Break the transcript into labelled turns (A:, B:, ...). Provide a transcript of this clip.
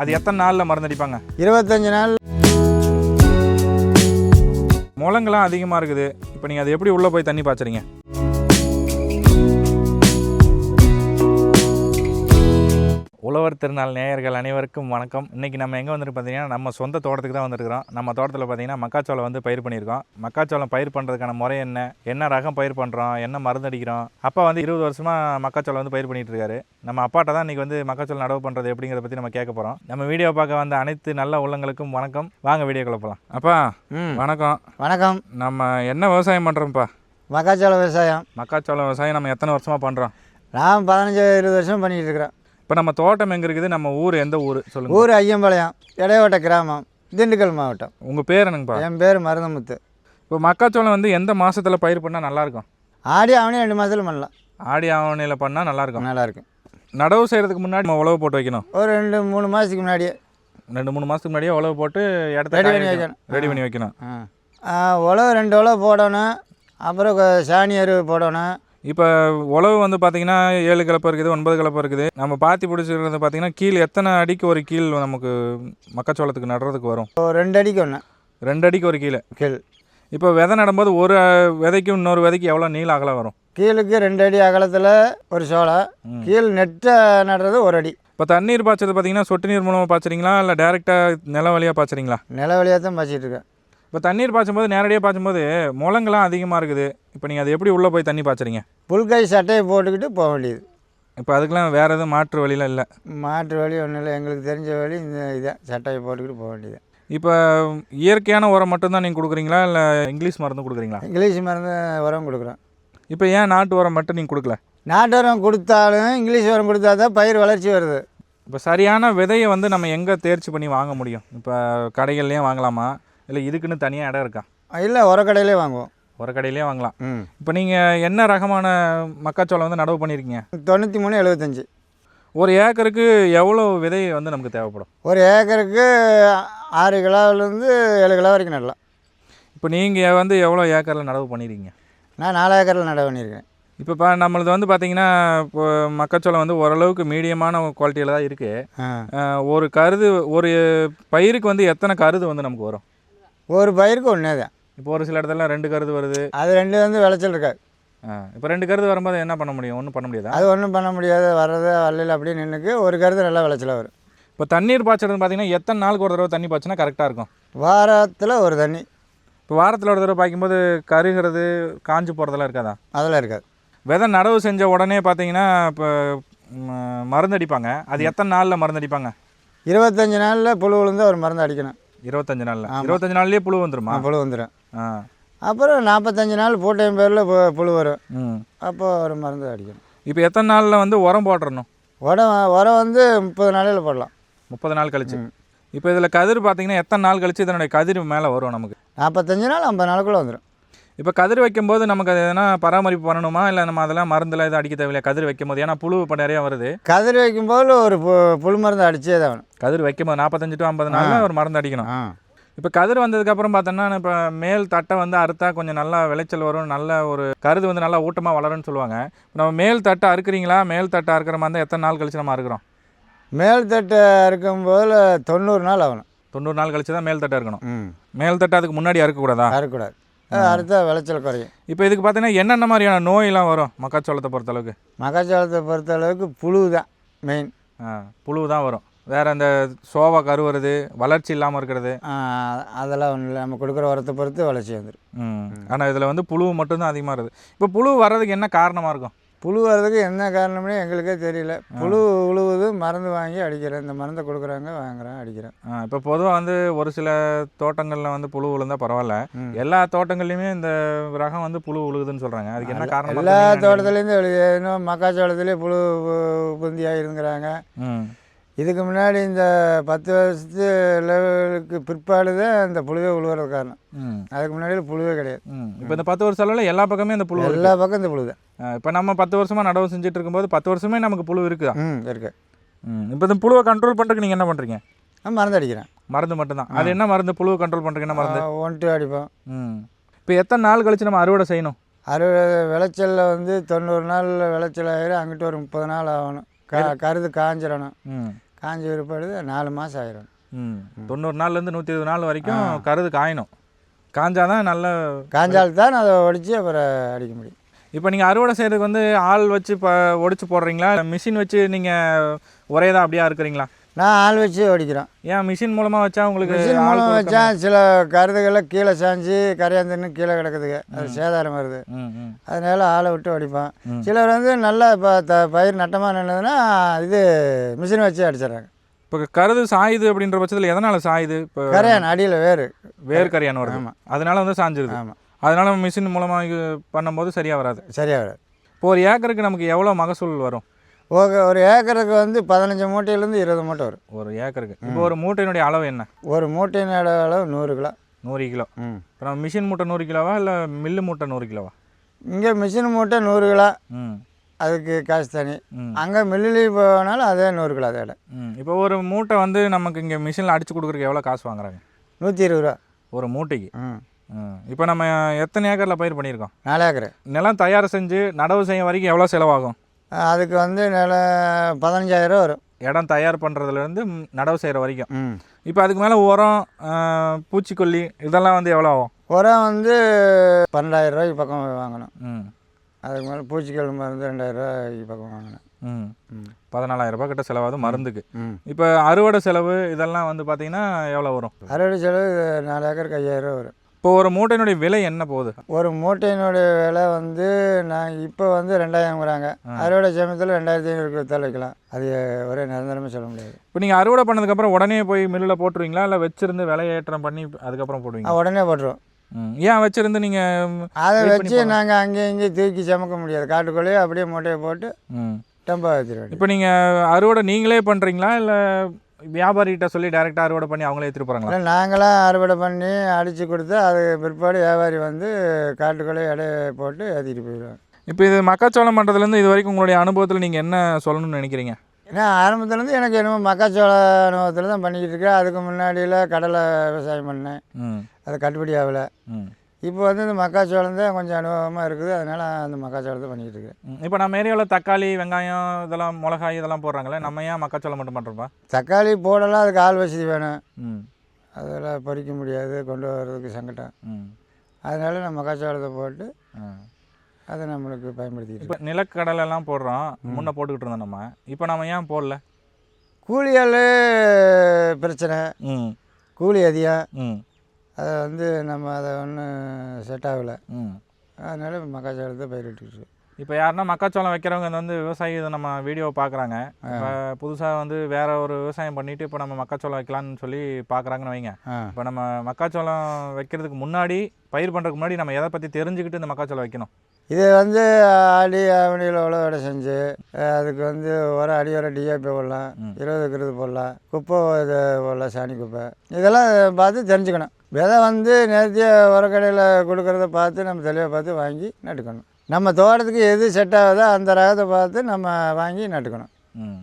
A: அது எத்தனை நாளில் மருந்தடிப்பாங்க
B: இருபத்தஞ்சி நாள்.
A: முளங்கெல்லாம் அதிகமாக இருக்குது. இப்போ நீங்கள் அது எப்படி உள்ளே போய் தண்ணி பாய்ச்சறீங்க? உழவர் திருநாள் நேயர்கள் அனைவருக்கும் வணக்கம். இன்றைக்கி நம்ம எங்கே வந்துட்டு பார்த்தீங்கன்னா நம்ம சொந்த தோட்டத்துக்கு தான் வந்திருக்கிறோம். நம்ம தோட்டத்தில் பார்த்தீங்கன்னா மக்காச்சோளம் வந்து பயிர் பண்ணியிருக்கோம். மக்காச்சோளம் பயிர் பண்ணுறதுக்கான முறை என்ன? என்ன ரகம் பயிர் பண்ணுறோம் என்ன மருந்து அடிக்கிறோம்? அப்பா வந்து இருபது வருஷமாக மக்காச்சோளம் வந்து பயிர் பண்ணிட்டு இருக்காரு நம்ம அப்பாட்ட தான் இன்றைக்கி வந்து மக்காச்சோளம் நடவு பண்ணுறது எப்படிங்கிறத பற்றி நம்ம கேட்க போகிறோம் நம்ம வீடியோ பார்க்க வந்த அனைத்து நல்ல உள்ளங்களுக்கும் வணக்கம். வாங்க வீடியோக்குள்ள போகலாம் அப்பா
B: ம்.
A: வணக்கம்.
B: வணக்கம்.
A: நம்ம என்ன விவசாயம் பண்ணுறோம்ப்பா
B: மக்காச்சோள விவசாயம்.
A: மக்காச்சோளம் விவசாயம் நம்ம எத்தனை வருஷமாக பண்ணுறோம்
B: நான் பதினஞ்சு இருபது வருஷம் பண்ணிக்கிட்டு இருக்கிறேன்
A: இப்போ நம்ம தோட்டம் எங்கே இருக்குது? நம்ம ஊர் எந்த ஊர்? சொல்லுங்கள்
B: ஊர் ஐயம்பாளையம் இடையோட்ட கிராமம் திண்டுக்கல் மாவட்டம்.
A: உங்கள் பேர் என்னங்கப்பா?
B: என் பேர் மருதமுத்து.
A: இப்போ மக்காச்சோளம் வந்து எந்த மாதத்தில் பயிர் பண்ணால் நல்லாயிருக்கும்
B: ஆடி ஆவணி ரெண்டு மாதத்தில் பண்ணலாம்.
A: ஆடி ஆவணியில் பண்ணால் நல்லாயிருக்கும்
B: நல்லா இருக்கும்
A: நடவு செய்கிறதுக்கு முன்னாடி நம்ம உழவு போட்டு வைக்கணும்.
B: ஒரு ரெண்டு மூணு மாதத்துக்கு முன்னாடியே.
A: ரெண்டு மூணு மாதத்துக்கு முன்னாடியே உழவு போட்டு இடத்த காய
B: பண்ணி
A: வைக்கணும். ரெடி பண்ணி வைக்கணும்.
B: உழவு ரெண்டு உழவு போடணும். அப்புறம் சாணி எருவு போடணும்.
A: இப்போ உழவு வந்து பார்த்தீங்கன்னா ஏழு கலப்பை இருக்குது ஒன்பது கலப்பை இருக்குது. நம்ம பாத்தி பிடிச்சிருக்கிறது பார்த்தீங்கன்னா கீழ் எத்தனை அடிக்கு ஒரு கீழ் நமக்கு மக்காச்சோளத்துக்கு நடுறதுக்கு வரும்?
B: ரெண்டு அடிக்கு ஒன்று
A: ரெண்டு அடிக்கு ஒரு கீழே.
B: கீழ்.
A: இப்போ விதை நடும்போது ஒரு விதைக்கும் இன்னொரு விதைக்கு எவ்வளோ நீள அகலம் வரும்?
B: கீழுக்கு ரெண்டு அடி அகலத்தில் ஒரு சோளை
A: ம்.
B: கீழ் நெட்டை நடுறது ஒரு அடி.
A: இப்போ தண்ணீர் பாய்ச்சது பார்த்தீங்கன்னா சொட்டு நீர் மூலமாக பாய்ச்சறீங்களா இல்லை டேரெக்டாக நில வழியாக பாய்ச்சறீங்களா?
B: நில வழியாக தான் பாய்ச்சிட்டு இருக்கேன்.
A: இப்போ தண்ணீர் பாய்ச்சும்போது நேரடியாக பாய்ச்சும்போது முளங்கெல்லாம் அதிகமாக இருக்குது. இப்போ நீங்கள் அது எப்படி உள்ளே போய் தண்ணி பாய்ச்சறீங்க?
B: புல்கை சட்டையை போட்டுக்கிட்டு போக வேண்டியது.
A: இப்போ அதுக்கெல்லாம் வேறு எதுவும் மாற்று வழியில் இல்லை?
B: மாற்று வழி ஒன்றும் இல்லை. எங்களுக்கு தெரிஞ்ச வழி இந்த இதான் சட்டையை போட்டுக்கிட்டு போக வேண்டியது.
A: இப்போ இயற்கையான உரம் மட்டும்தான் நீங்கள் கொடுக்குறீங்களா? இல்லை இங்கிலீஷ் மருந்து கொடுக்குறீங்களா?
B: இங்கிலீஷ் மருந்து உரம் கொடுக்குறோம்.
A: இப்போ ஏன் நாட்டு உரம் மட்டும் நீங்கள் கொடுக்கல?
B: நாட்டு உரம் கொடுத்தாலும் இங்கிலீஷ் உரம் கொடுத்தா தான் பயிர் வளர்ச்சி வருது.
A: இப்போ சரியான விதையை வந்து நம்ம எங்கே தேர்ச்சி பண்ணி வாங்க முடியும்? இப்போ கடைகள்லேயும் வாங்கலாமா? இல்லை இதுக்குன்னு தனியாக இடம் இருக்கா?
B: இல்லை உரக்கடையிலே வாங்குவோம்.
A: ஒரு கடையிலேயே வாங்கலாம் இப்போ நீங்கள் என்ன ரகமான மக்காச்சோளம் வந்து நடவு பண்ணியிருக்கீங்க
B: தொண்ணூற்றி மூணு எழுபத்தஞ்சி
A: ஒரு ஏக்கருக்கு எவ்வளோ விதை வந்து நமக்கு தேவைப்படும்?
B: ஒரு ஏக்கருக்கு ஆறு கிலோவிலேருந்து ஏழு கிலோ வரைக்கும் நடலாம்.
A: இப்போ நீங்கள் வந்து எவ்வளோ ஏக்கரில் நடவு பண்ணியிருக்கீங்க
B: நான் நாலு ஏக்கரில் நட பண்ணியிருக்கேன்
A: இப்போ இப்போ நம்மளது வந்து பார்த்தீங்கன்னா இப்போ மக்காச்சோளம் வந்து ஓரளவுக்கு மீடியமான குவாலிட்டியில் தான் இருக்குது ஒரு கருது ஒரு பயிருக்கு வந்து எத்தனை கருது வந்து நமக்கு வரும்?
B: ஒரு பயிருக்கு ஒன்றே தான்.
A: இப்போ ஒரு சில இடத்துல ரெண்டு கருது வருது.
B: அது ரெண்டு வந்து விளைச்சல் இருக்காது.
A: இப்போ ரெண்டு கருது வரும்போது என்ன பண்ண முடியும்? ஒன்றும் பண்ண முடியாதா?
B: அது ஒன்றும் பண்ண முடியாது. வர்றது வரல அப்படியே நின்றுக்கு ஒரு கருது நல்லா விளைச்சலாக வரும்.
A: இப்போ தண்ணீர் பாய்ச்சறது பார்த்தீங்கன்னா எத்தனை நாளுக்கு ஒரு தடவை தண்ணி பாய்ச்சினா கரெக்டாக இருக்கும்?
B: வாரத்தில் ஒரு தண்ணி.
A: இப்போ வாரத்தில் ஒரு தடவை பாய்க்கும்போது கருகிறது காஞ்சு போகிறதெல்லாம் இருக்காதா?
B: அதெல்லாம் இருக்காது.
A: விதை நடவு செஞ்ச உடனே பார்த்தீங்கன்னா இப்போ மருந்து அடிப்பாங்க. அது எத்தனை நாளில் மருந்து அடிப்பாங்க?
B: இருபத்தஞ்சி நாளில் புழு விழுந்து ஒரு மருந்து அடிக்கணும்.
A: இருபத்தஞ்சு நாளில். இருபத்தஞ்சு நாள்லேயே புழு வந்துருமா?
B: புழு வந்துடும் அப்புறம் நாற்பத்தஞ்சு நாள் பூட்டையும் பேரில் புழு வரும்
A: ம்.
B: அப்போ ஒரு மருந்து அடிக்கணும்.
A: இப்போ எத்தனை நாளில் வந்து உரம் போட்டுறணும்?
B: உரம் உரம் வந்து முப்பது நாளையில் போடலாம்.
A: முப்பது நாள் கழிச்சு. இப்போ இதில் கதிர் பார்த்தீங்கன்னா எத்தனை நாள் கழிச்சு இதனுடைய கதிர் மேலே வரும் நமக்கு?
B: நாற்பத்தஞ்சு நாள் ஐம்பது நாளுக்குள்ளே வந்துடும்
A: இப்போ கதிர் வைக்கும்போது நமக்கு அது எதனா பராமரிப்பு பண்ணணுமா? இல்லை நம்ம அதெல்லாம் மருந்துல எதுவும் அடிக்க தேவையில்ல கதிர் வைக்கும்போது? ஏன்னா புழு இப்போ நிறையா வருது.
B: கதிர் வைக்கும்போது ஒரு புழு மருந்து அடிச்சே தான் வேணும்.
A: கதிர் வைக்கும்போது நாற்பத்தஞ்சு டு ஐம்பது நாளில் ஒரு மருந்து அடிக்கணும். இப்போ கதிர் வந்ததுக்கப்புறம் பார்த்தோன்னா இப்போ மேல் தட்டை வந்து அறுத்தா கொஞ்சம் நல்லா விளைச்சல் வரும் நல்ல ஒரு கருது வந்து நல்லா ஊட்டமாக வளரும்னு சொல்லுவாங்க. இப்போ நம்ம மேல் தட்டை அறுக்குறீங்களா? மேல் தட்டை அறுக்கிற மாதிரி இருந்தால் எத்தனை நாள் கழிச்சு நம்ம அறுக்கிறோம்?
B: மேல் தட்டை இருக்கும்போது தொண்ணூறு நாள் ஆகணும்.
A: தொண்ணூறு நாள் கழிச்சு தான் மேல் தட்டை இருக்கணும்
B: ம்.
A: மேல் தட்டை அதுக்கு முன்னாடி அறுக்கக்கூடாதா?
B: அறுக்கக்கூடாது. அது அறுத்தா விளைச்சல் குறையும்.
A: இப்போ இதுக்கு பார்த்தீங்கன்னா என்னென்ன மாதிரியான நோயெல்லாம் வரும் மக்காச்சோளத்தை பொறுத்தளவுக்கு?
B: மக்காச்சோளத்தை பொறுத்த அளவுக்கு புழு தான் மெயின்
A: ஆ புழு தான் வரும். வேறு அந்த சோவா கருவுறது வளர்ச்சி இல்லாமல் இருக்கிறது
B: அதெல்லாம் ஒன்றும் நம்ம கொடுக்குற உரத்தை பொறுத்து வளர்ச்சி வந்துடும்
A: ஆனால் இதில் வந்து புழு மட்டும்தான் அதிகமாக இருக்குது இப்போ புழு வர்றதுக்கு என்ன காரணமாக இருக்கும்
B: புழு வர்றதுக்கு என்ன காரணம்னே எங்களுக்கே தெரியல புழு உழுவுது மருந்து வாங்கி அடிக்கிறேன் இந்த மருந்தை கொடுக்குறாங்க வாங்குறேன் அடிக்கிறேன்
A: இப்போ பொதுவாக வந்து ஒரு சில தோட்டங்களில் வந்து புழு விழுந்தா பரவாயில்ல. எல்லா தோட்டங்கள்லையுமே இந்த ரகம் வந்து புழு விழுகுதுன்னு சொல்கிறாங்க அதுக்கு என்ன காரணம்
B: எல்லா தோட்டத்துலேருந்து வெளியே இன்னும் மக்காச்சோளத்துலேயே புழு புந்தி ஆகிருங்கிறாங்க இதுக்கு முன்னாடி இந்த பத்து வருஷத்து லெவலுக்கு பிற்பாடு தான் இந்த புழுவே உழுவுறது காரணம். அதுக்கு முன்னாடி புழுவே கிடையாது.
A: இப்போ இந்த பத்து வருஷ அளவில் எல்லா பக்கமே இந்த புழு.
B: எல்லா பக்கம் இந்த புழு தான்
A: இப்போ நம்ம பத்து வருஷமாக நடவு செஞ்சுட்டு இருக்கும்போது பத்து வருஷமே நமக்கு புழு இருக்குதா?
B: ம் இருக்கு.
A: இப்போ இந்த புழுவை கண்ட்ரோல் பண்ணுறதுக்கு நீங்கள் என்ன பண்ணுறீங்க
B: நான் மருந்து அடிக்கிறேன்.
A: மருந்து மட்டும்தான். அது என்ன மருந்து? புழுவை கண்ட்ரோல் பண்ணுறதுக்கு என்ன மருந்து?
B: ஒன் டூ அடிப்போம்.
A: ம். இப்போ எத்தனை நாள் கழிச்சு நம்ம அறுவடை செய்யணும்?
B: அறுபது விளைச்சலில் வந்து தொண்ணூறு நாள் விளைச்சல் ஆயிரும் அங்கிட்டு ஒரு முப்பது நாள் ஆகணும். கருது காஞ்சிடணும்.
A: ம்.
B: காஞ்சி பிற்பாடு நாலு மாதம் ஆயிரும்.
A: தொண்ணூறு நாள்லேருந்து நூற்றி இருபது நாள் வரைக்கும் கருது காயணும். காஞ்சாதான் நல்ல
B: காஞ்சால் தான் அதை ஒடிச்சு அப்புறம் அடிக்க முடியும்.
A: இப்போ நீங்கள் அறுவடை செய்கிறதுக்கு வந்து ஆள் வச்சு இப்போ ஒடிச்சு போடுறீங்களா? மிஷின் வச்சு நீங்கள் ஒரே தான் அப்படியே இருக்கிறீங்களா?
B: நான் ஆள் வச்சு ஒடிக்கிறோம்
A: ஏன் மிஷின் மூலமாக வச்சா உங்களுக்கு
B: மிஷின்
A: ஆள்
B: மூலம்
A: கொடுக்க-
B: வச்சா சில கருதுகளை கீழே சாஞ்சு கரையாந்துன்னு கீழே கிடக்குதுங்க. அது சேதாரம் வருது. அதனால ஆளை விட்டு அடிப்பான்
A: ம்.
B: சிலர் வந்து நல்லா இப்போ த பயிர் நட்டமாக நின்றதுன்னா இது மிஷின் வச்சு அடிச்சிடுறாங்க.
A: இப்போ கருது சாயுது அப்படின்ற பட்சத்தில் எதனால் சாயுது? இப்போ
B: கரையான் அடியில் வேறு.
A: வேர் கரையான் வருது.
B: ஆமா.
A: அதனால வந்து சாஞ்சிருது.
B: ஆமாம்
A: அதனால மிஷின் மூலமாக பண்ணும்போது சரியாக வராது.
B: சரியாக வராது.
A: இப்போ ஒரு ஏக்கருக்கு நமக்கு எவ்வளோ மகசூல் வரும்?
B: ஓகே ஒரு ஏக்கருக்கு வந்து பதினஞ்சு மூட்டையிலேருந்து இருபது மூட்டை வரும்.
A: ஒரு ஏக்கருக்கு. இப்போ ஒரு மூட்டையினுடைய அளவு என்ன?
B: ஒரு மூட்டையின் அளவு நூறு கிலோ.
A: நூறு கிலோ.
B: ம்.
A: இப்போ நம்ம மிஷின் மூட்டை நூறு கிலோவா இல்லை மில்லு மூட்டை நூறு கிலோவா?
B: இங்கே மிஷின் மூட்டை நூறு கிலோ.
A: ம்.
B: அதுக்கு காசு தனி. அங்கே மில்லுலேயும் போனாலும் அதே நூறு கிலோ அதோட
A: ம். இப்போ ஒரு மூட்டை வந்து நமக்கு இங்கே மிஷினில் அடிச்சு கொடுக்குறதுக்கு எவ்வளோ காசு வாங்குறாங்க?
B: நூற்றி இருபது ரூபா.
A: ஒரு மூட்டைக்கு?
B: ம்.
A: ம். இப்போ நம்ம எத்தனை ஏக்கரில் பயிர் பண்ணியிருக்கோம்?
B: நாலு ஏக்கரு.
A: நிலம் தயார் செஞ்சு நடவு செய்ய வரைக்கும் எவ்வளோ செலவாகும்?
B: அதுக்கு வந்து நில பதினஞ்சாயிரம் வரும்.
A: இடம் தயார் பண்ணுறதுலேருந்து நடவு செய்கிற வரைக்கும். இப்போ அதுக்கு மேலே உரம் பூச்சிக்கொல்லி இதெல்லாம் வந்து எவ்வளோ ஆகும்?
B: உரம் வந்து பன்னெண்டாயிரம் ரூபாய்க்கு பக்கம் வாங்கணும்.
A: ம்.
B: அதுக்கு மேலே பூச்சிக்கல் மருந்து ரெண்டாயிரம் ரூபாய்க்கு பக்கம் வாங்கணும்.
A: பதினாலாயிரம் ரூபாய் கிட்ட செலவாகுது மருந்துக்கு. இப்போ அறுவடை செலவு இதெல்லாம் வந்து பார்த்தீங்கன்னா எவ்வளோ வரும்?
B: அறுவடை செலவு நாலு ஏக்கருக்கு ஐயாயிரம் ரூபா வரும்.
A: இப்போ ஒரு மூட்டையினுடைய விலை என்ன போகுது?
B: ஒரு மூட்டையினுடைய விலை வந்து நான் இப்போ வந்து ரெண்டாயிரம்ங்கிறாங்க. அறுவடை சமயத்தில் ரெண்டாயிரத்தி வித்தால் வைக்கலாம். அது ஒரே நிரந்தரமாக சொல்ல முடியாது.
A: இப்போ நீங்கள் அறுவடை பண்ணதுக்கப்புறம் உடனே போய் மில்லில் போட்டுருவீங்களா? இல்லை வச்சிருந்து விலையேற்றம் பண்ணி அதுக்கப்புறம் போடுவீங்க
B: உடனே போட்டுருவோம்.
A: ஏன் வச்சிருந்து நீங்கள்
B: அதை வச்சு நாங்கள் அங்கேயும் இங்கேயும் தூக்கி சுமக்க முடியாது. காட்டுக்குள்ளேயே அப்படியே மூட்டையை போட்டு டெம்போ ஏற்றிடுவோம்
A: இப்போ நீங்கள் அறுவடை நீங்களே பண்ணுறீங்களா இல்லை வியாபாரிகிட்ட சொல்லி டேரெக்டாக அறுவடை பண்ணி அவங்களே எடுத்துகிட்டு போகிறாங்களா
B: இல்லை நாங்களாம் அறுவடை பண்ணி அடித்து கொடுத்து அது பிற்பாடு வியாபாரி வந்து காட்டுக்குள்ளே எடையை போட்டு ஏற்றிட்டு போயிடுவாங்க.
A: இப்போ இது மக்காச்சோளம் பண்ணுறதுலேருந்து இது வரைக்கும் உங்களுடைய அனுபவத்தில் நீங்கள் என்ன சொல்லணும்னு நினைக்கிறீங்க?
B: ஏன்னா ஆரம்பத்துலேருந்து எனக்கு என்னமோ மக்காச்சோள அனுபவத்தில் தான் பண்ணிக்கிட்டு இருக்கேன். அதுக்கு முன்னாடியில் கடலை விவசாயம் பண்ணேன்.
A: ம்.
B: அது கட்டுப்படி ஆகலை.
A: ம்.
B: இப்போ வந்து இந்த மக்காச்சோளம் தான் கொஞ்சம் அனுபவமாக இருக்குது. அதனால் அந்த மக்காச்சோளத்தை பண்ணிக்கிட்டு இருக்கேன்.
A: இப்போ நம்ம ஏரியாவில் தக்காளி வெங்காயம் இதெல்லாம் மிளகாய் இதெல்லாம் போடுறாங்களே நம்ம ஏன் மக்காச்சோளம் மட்டும் பண்ணுறோம்ப்பா
B: தக்காளி போடலாம் அதுக்கு ஆள் வசதி வேணும்.
A: ம்.
B: அதெல்லாம் பறிக்க முடியாது கொண்டு வர்றதுக்கு சங்கடம்.
A: ம்.
B: அதனால நான் மக்காச்சோளத்தை போட்டு. அதை நம்மளுக்கு பயன்படுத்திக்கிட்டு
A: இப்போ நிலக்கடலை எல்லாம் போடுறோம். முன்ன போட்டுக்கிட்டு இருந்தோம் நம்ம. இப்போ நம்ம ஏன் போடல?
B: கூலியால் பிரச்சனை.
A: ம்.
B: கூலி அதிகம்.
A: ம்.
B: அதை வந்து நம்ம அதை ஒன்றும் செட் ஆகலை. அதனால மக்காச்சோளத்தை பயிரிட்டுக்கிட்டு
A: இப்போ யாருன்னா மக்காச்சோளம் வைக்கிறவங்க வந்து விவசாயி இதை நம்ம வீடியோ பார்க்குறாங்க. இப்போ புதுசாக வந்து வேற ஒரு விவசாயம் பண்ணிட்டு இப்போ நம்ம மக்காச்சோளம் வைக்கலாம்னு சொல்லி பார்க்குறாங்கன்னு வைங்க. இப்போ நம்ம மக்காச்சோளம் வைக்கிறதுக்கு முன்னாடி பயிர் பண்ணுறதுக்கு முன்னாடி நம்ம எதை பற்றி தெரிஞ்சுக்கிட்டு இந்த மக்காச்சோளம் வைக்கணும்?
B: இது வந்து ஆடி ஆவணியில் உழவடை செஞ்சு அஹ், அதுக்கு வந்து ஒரு அடி ஒரு டிஏபி போடலாம் இருபது இருக்கிறது போடலாம் குப்பை இது போடலாம் சாணி குப்பை. இதெல்லாம் பார்த்து தெரிஞ்சுக்கணும். விதை வந்து நேர்த்தியாக உரக்கடையில் கொடுக்குறத பார்த்து நம்ம தெளிவாக பார்த்து வாங்கி நட்டுக்கணும். நம்ம தோட்டத்துக்கு எது செட் ஆகுதோ அந்த ரகத்தை பார்த்து நம்ம வாங்கி நட்டுக்கணும். ம்.